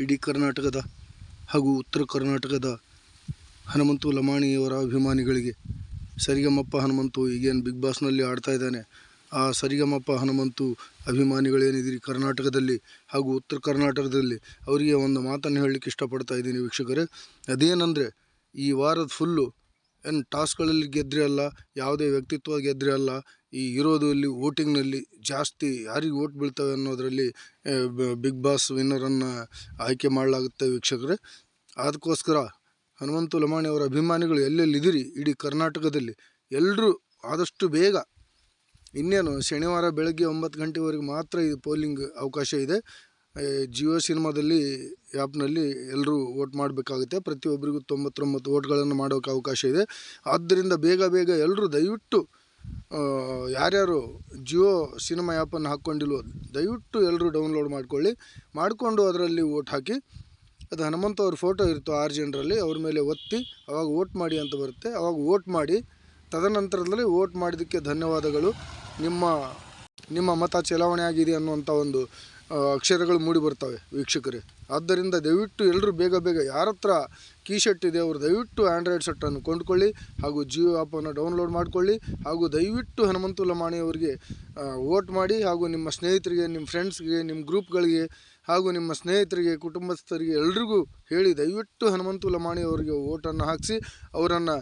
ಇಡೀ ಕರ್ನಾಟಕದ ಹಾಗೂ ಉತ್ತರ ಕರ್ನಾಟಕದ ಹನುಮಂತು ಲಮಾಣಿಯವರ ಅಭಿಮಾನಿಗಳಿಗೆ ಸರಿಗಮಪ್ಪ ಹನುಮಂತು ಈಗೇನು ಬಿಗ್ ಬಾಸ್ನಲ್ಲಿ ಆಡ್ತಾ ಇದ್ದಾನೆ, ಆ ಸರಿಗಮಪ್ಪ ಹನುಮಂತು ಅಭಿಮಾನಿಗಳೇನಿದ್ದೀರಿ ಕರ್ನಾಟಕದಲ್ಲಿ ಹಾಗೂ ಉತ್ತರ ಕರ್ನಾಟಕದಲ್ಲಿ? ಅವರಿಗೆ ಒಂದು ಮಾತನ್ನು ಹೇಳಲಿಕ್ಕೆ ಇಷ್ಟಪಡ್ತಾ ಇದ್ದೀನಿ ವೀಕ್ಷಕರೇ. ಅದೇನೆಂದರೆ, ಈ ವಾರದ ಫುಲ್ಲು ಏನು ಟಾಸ್ಕ್ಗಳಲ್ಲಿ ಗೆದ್ದರೆ ಅಲ್ಲ, ಯಾವುದೇ ವ್ಯಕ್ತಿತ್ವ ಗೆದ್ದರೆ ಅಲ್ಲ, ಈ ಇರೋದು ಇಲ್ಲಿ ವೋಟಿಂಗ್ನಲ್ಲಿ ಜಾಸ್ತಿ ಯಾರಿಗೆ ವೋಟ್ ಬೀಳ್ತವೆ ಅನ್ನೋದರಲ್ಲಿ ಬಿಗ್ ಬಾಸ್ ವಿನ್ನರನ್ನು ಆಯ್ಕೆ ಮಾಡಲಾಗುತ್ತೆ ವೀಕ್ಷಕರೇ. ಅದಕ್ಕೋಸ್ಕರ ಹನುಮಂತು ಲಮಾಣಿ ಅವರ ಅಭಿಮಾನಿಗಳು ಎಲ್ಲೆಲ್ಲಿದ್ದೀರಿ? ಇಡೀ ಕರ್ನಾಟಕದಲ್ಲಿ ಎಲ್ಲರೂ ಆದಷ್ಟು ಬೇಗ, ಇನ್ನೇನು ಶನಿವಾರ ಬೆಳಗ್ಗೆ ಒಂಬತ್ತು ಗಂಟೆವರೆಗೆ ಮಾತ್ರ ಇದು ಪೋಲಿಂಗ್ ಅವಕಾಶ ಇದೆ. ಜಿಯೋ ಸಿನಿಮಾದಲ್ಲಿ ಆ್ಯಪ್ನಲ್ಲಿ ಎಲ್ಲರೂ ವೋಟ್ ಮಾಡಬೇಕಾಗುತ್ತೆ. ಪ್ರತಿಯೊಬ್ಬರಿಗೂ ತೊಂಬತ್ತೊಂಬತ್ತು ವೋಟ್ಗಳನ್ನು ಮಾಡೋಕ್ಕೆ ಅವಕಾಶ ಇದೆ. ಆದ್ದರಿಂದ ಬೇಗ ಬೇಗ ಎಲ್ಲರೂ ದಯವಿಟ್ಟು ಯಾರ್ಯಾರು ಜಿಯೋ ಸಿನಿಮಾ ಆ್ಯಪನ್ನು ಹಾಕ್ಕೊಂಡಿಲ್ವೋ, ದಯವಿಟ್ಟು ಎಲ್ಲರೂ ಡೌನ್ಲೋಡ್ ಮಾಡಿಕೊಳ್ಳಿ. ಮಾಡಿಕೊಂಡು ಅದರಲ್ಲಿ ವೋಟ್ ಹಾಕಿ. ಅದು ಹನುಮಂತ ಅವ್ರ ಫೋಟೋ ಇರ್ತೋ ಆರು ಜನರಲ್ಲಿ ಅವ್ರ ಮೇಲೆ ಒತ್ತಿ, ಅವಾಗ ವೋಟ್ ಮಾಡಿ ಅಂತ ಬರುತ್ತೆ. ಅವಾಗ ವೋಟ್ ಮಾಡಿ, ತದನಂತರದಲ್ಲಿ ವೋಟ್ ಮಾಡಿದ್ದಕ್ಕೆ ಧನ್ಯವಾದಗಳು. ನಿಮ್ಮ ನಿಮ್ಮ ಮತ ಚಲಾವಣೆ ಆಗಿದೆ ಅನ್ನುವಂಥ ಒಂದು ಅಕ್ಷರಗಳು ಮೂಡಿ ಬರ್ತವೆ ವೀಕ್ಷಕರೇ. ಆದ್ದರಿಂದ ದಯವಿಟ್ಟು ಎಲ್ಲರೂ ಬೇಗ ಬೇಗ ಯಾರ ಹತ್ರ ಕೀ ಶರ್ಟ್ ಇದೆ ಅವರು ದಯವಿಟ್ಟು ಆ್ಯಂಡ್ರಾಯ್ಡ್ ಸೆಟ್ಟನ್ನು ಕೊಂಡ್ಕೊಳ್ಳಿ ಹಾಗೂ ಜಿಯೋ ಆ್ಯಪನ್ನು ಡೌನ್ಲೋಡ್ ಮಾಡಿಕೊಳ್ಳಿ ಹಾಗೂ ದಯವಿಟ್ಟು ಹನುಮಂತು ಲಮಾಣಿ ಅವರಿಗೆ ವೋಟ್ ಮಾಡಿ ಹಾಗೂ ನಿಮ್ಮ ಸ್ನೇಹಿತರಿಗೆ, ನಿಮ್ಮ ಫ್ರೆಂಡ್ಸ್ಗೆ, ನಿಮ್ಮ ಗ್ರೂಪ್ಗಳಿಗೆ ಹಾಗೂ ನಿಮ್ಮ ಸ್ನೇಹಿತರಿಗೆ, ಕುಟುಂಬಸ್ಥರಿಗೆ ಎಲ್ರಿಗೂ ಹೇಳಿ ದಯವಿಟ್ಟು ಹನುಮಂತು ಲಮಾಣಿ ಅವರಿಗೆ ವೋಟನ್ನು ಹಾಕಿಸಿ ಅವರನ್ನು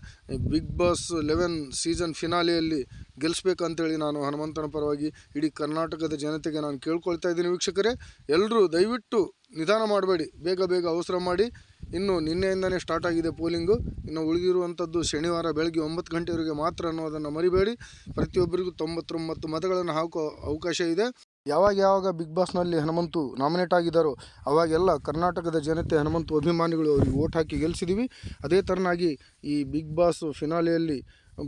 ಬಿಗ್ ಬಾಸ್ ಲೆವೆನ್ ಸೀಸನ್ ಫಿನಾಲೆಯಲ್ಲಿ ಗೆಲ್ಲಿಸ್ಬೇಕಂತೇಳಿ ನಾನು ಹನುಮಂತನ ಪರವಾಗಿ ಇಡೀ ಕರ್ನಾಟಕದ ಜನತೆಗೆ ನಾನು ಕೇಳ್ಕೊಳ್ತಾ ಇದ್ದೀನಿ ವೀಕ್ಷಕರೇ. ಎಲ್ಲರೂ ದಯವಿಟ್ಟು ನಿಧಾನ ಮಾಡಬೇಡಿ. ಬೇಗ ಬೇಗ ಅವಸರ ಮಾಡಿ. ಇನ್ನು ನಿನ್ನೆಯಿಂದನೇ ಸ್ಟಾರ್ಟ್ ಆಗಿದೆ ಪೋಲಿಂಗು ಇನ್ನು ಉಳಿದಿರುವಂಥದ್ದು ಶನಿವಾರ ಬೆಳಗ್ಗೆ ಒಂಬತ್ತು ಗಂಟೆವರೆಗೆ ಮಾತ್ರ ಅನ್ನೋದನ್ನು ಮರಿಬೇಡಿ. ಪ್ರತಿಯೊಬ್ಬರಿಗೂ ತೊಂಬತ್ತೊಂಬತ್ತು ಮತಗಳನ್ನು ಹಾಕೋ ಅವಕಾಶ ಇದೆ. ಯಾವಾಗ ಯಾವಾಗ ಬಿಗ್ ಬಾಸ್ನಲ್ಲಿ ಹನುಮಂತು ನಾಮಿನೇಟ್ ಆಗಿದ್ದಾರೋ, ಅವಾಗೆಲ್ಲ ಕರ್ನಾಟಕದ ಜನತೆ ಹನುಮಂತು ಅಭಿಮಾನಿಗಳು ಅವರಿಗೆ ಓಟ್ ಹಾಕಿ ಗೆಲ್ಲಿಸಿದ್ದೀವಿ ಅದೇ ಥರನಾಗಿ ಈ ಬಿಗ್ ಬಾಸ್ ಫಿನಾಲೆಯಲ್ಲಿ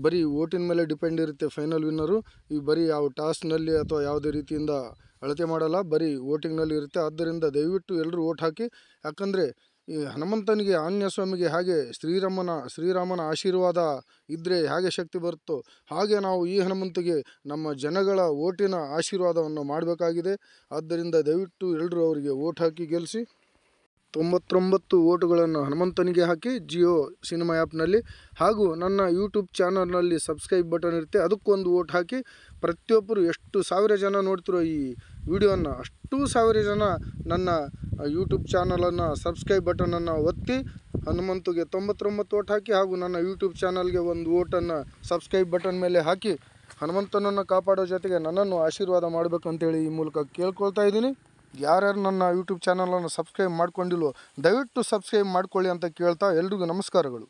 ಬರೀ ಓಟಿನ ಮೇಲೆ ಡಿಪೆಂಡ್ ಇರುತ್ತೆ ಫೈನಲ್ ವಿನ್ನರು. ಈ ಬರೀ ಯಾವ ಟಾಸ್ಕ್ನಲ್ಲಿ ಅಥವಾ ಯಾವುದೇ ರೀತಿಯಿಂದ ಅಳತೆ ಮಾಡಲ್ಲ, ಬರೀ ವೋಟಿಂಗ್ನಲ್ಲಿ ಇರುತ್ತೆ. ಆದ್ದರಿಂದ ದಯವಿಟ್ಟು ಎಲ್ಲರೂ ಓಟ್ ಹಾಕಿ, ಯಾಕಂದರೆ ಈ ಹನುಮಂತನಿಗೆ ಆಂಜನೇಯ ಸ್ವಾಮಿಗೆ ಹಾಗೆ ಶ್ರೀರಾಮನ ಶ್ರೀರಾಮನ ಆಶೀರ್ವಾದ ಇದ್ದರೆ ಹೇಗೆ ಶಕ್ತಿ ಬರುತ್ತೋ, ಹಾಗೆ ನಾವು ಈ ಹನುಮಂತಿಗೆ ನಮ್ಮ ಜನಗಳ ಓಟಿನ ಆಶೀರ್ವಾದವನ್ನು ಮಾಡಬೇಕಾಗಿದೆ. ಆದ್ದರಿಂದ ದಯವಿಟ್ಟು ಎಲ್ಲರೂ ಅವರಿಗೆ ಓಟ್ ಹಾಕಿ ಗೆಲ್ಲಿಸಿ. ತೊಂಬತ್ತೊಂಬತ್ತು ಓಟುಗಳನ್ನು ಹನುಮಂತನಿಗೆ ಹಾಕಿ ಜಿಯೋ ಸಿನಿಮಾ ಆ್ಯಪ್ನಲ್ಲಿ ಹಾಗೂ ನನ್ನ ಯೂಟ್ಯೂಬ್ ಚಾನಲ್ನಲ್ಲಿ ಸಬ್ಸ್ಕ್ರೈಬ್ ಬಟನ್ ಇರುತ್ತೆ, ಅದಕ್ಕೊಂದು ಓಟ್ ಹಾಕಿ ಪ್ರತಿಯೊಬ್ಬರು ಎಷ್ಟು ಸಾವಿರ ಜನ ನೋಡ್ತಿರೋ ಈ ವಿಡಿಯೋನ, ಅಷ್ಟು ಸಾವಿರ ಜನ ನನ್ನ ಯೂಟ್ಯೂಬ್ ಚಾನಲನ್ನು, ಸಬ್ಸ್ಕ್ರೈಬ್ ಬಟನನ್ನು ಒತ್ತಿ ಹನುಮಂತಗೆ ತೊಂಬತ್ತೊಂಬತ್ತು ಓಟ್ ಹಾಕಿ ಹಾಗೂ ನನ್ನ ಯೂಟ್ಯೂಬ್ ಚಾನಲ್ಗೆ ಒಂದು ಓಟನ್ನು ಸಬ್ಸ್ಕ್ರೈಬ್ ಬಟನ್ ಮೇಲೆ ಹಾಕಿ ಹನುಮಂತನನ್ನು ಕಾಪಾಡೋ ಜೊತೆಗೆ ನನ್ನನ್ನು ಆಶೀರ್ವಾದ ಮಾಡಬೇಕಂತೇಳಿ ಈ ಮೂಲಕ ಕೇಳ್ಕೊಳ್ತಾ ಇದ್ದೀನಿ. ಯಾರ್ಯಾರು ನನ್ನ ಯೂಟ್ಯೂಬ್ ಚಾನಲನ್ನು ಸಬ್ಸ್ಕ್ರೈಬ್ ಮಾಡ್ಕೊಂಡಿಲ್ವೋ ದಯವಿಟ್ಟು ಸಬ್ಸ್ಕ್ರೈಬ್ ಮಾಡ್ಕೊಳ್ಳಿ ಅಂತ ಕೇಳ್ತಾ ಎಲ್ರಿಗೂ ನಮಸ್ಕಾರಗಳು.